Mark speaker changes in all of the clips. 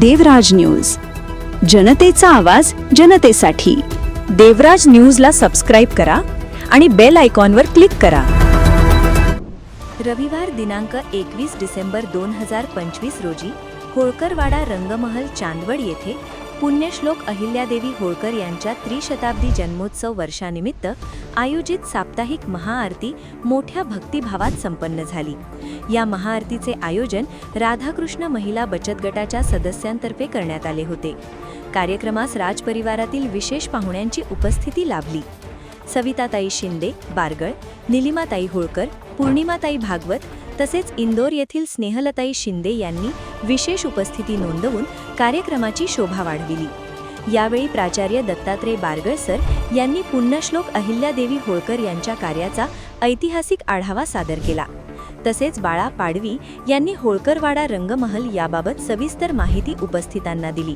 Speaker 1: देवराज news जनतेचा आवाज जनतेसाठी देवराज न्यूजला सबस्क्राईब करा आणि बेल आयकॉनवर क्लिक करा
Speaker 2: रविवार दिनांक एकवीस डिसेंबर दोन हजार पंचवीस रोजी होळकरवाडा रंगमहल चांदवड येथे पुण्यश्लोक अहिल्यादेवी होळकर यांच्या त्रिशताब्दी जन्मोत्सव वर्षानिमित्त आयोजित साप्ताहिक महाआरती मोठ्या भक्तिभावात संपन्न झाली या महाआरतीचे आयोजन राधाकृष्ण महिला बचत गटाच्या सदस्यांतर्फे करण्यात आले होते कार्यक्रमास राजपरिवारातील विशेष पाहुण्यांची उपस्थिती लाभली सविताताई शिंदे बारगळ निलिमाताई होळकर पूर्णिमाताई भागवत तसेच इंदोर येथील स्नेहलताई शिंदे यांनी विशेष उपस्थिती नोंदवून कार्यक्रमाची शोभा वाढविली यावेळी प्राचार्य दत्तात्रय बारगळसर यांनी पुण्यश्लोक अहिल्यादेवी होळकर यांच्या कार्याचा ऐतिहासिक आढावा सादर केला तसेच बाळा पाडवी यांनी होळकरवाडा रंगमहल याबाबत सविस्तर माहिती उपस्थितांना दिली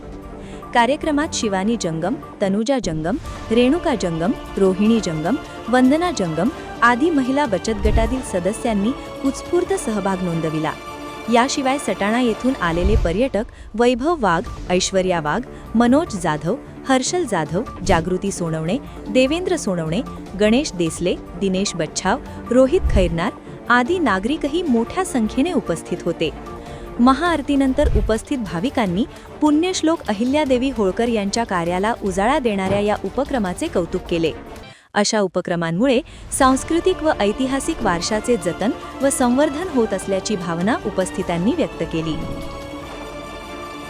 Speaker 2: कार्यक्रमात शिवानी जंगम तनुजा जंगम रेणुका जंगम रोहिणी जंगम वंदना जंगम आदी महिला बचत गटातील सदस्यांनी उत्स्फूर्त सहभाग नोंदविला याशिवाय सटाणा येथून आलेले पर्यटक वैभव वाघ ऐश्वर्या वाघ मनोज जाधव हर्षल जाधव जागृती सोनवणे देवेंद्र सोनवणे गणेश देसले दिनेश बच्छाव रोहित खैरनार आदी नागरिकही मोठ्या संख्येने उपस्थित होते महाआरतीनंतर उपस्थित भाविकांनी पुण्यश्लोक अहिल्यादेवी होळकर यांच्या कार्याला उजाळा देणाऱ्या या उपक्रमाचे कौतुक केले अशा उपक्रमांमुळे सांस्कृतिक व ऐतिहासिक वारशाचे जतन व संवर्धन होत असल्याची भावना उपस्थितांनी व्यक्त केली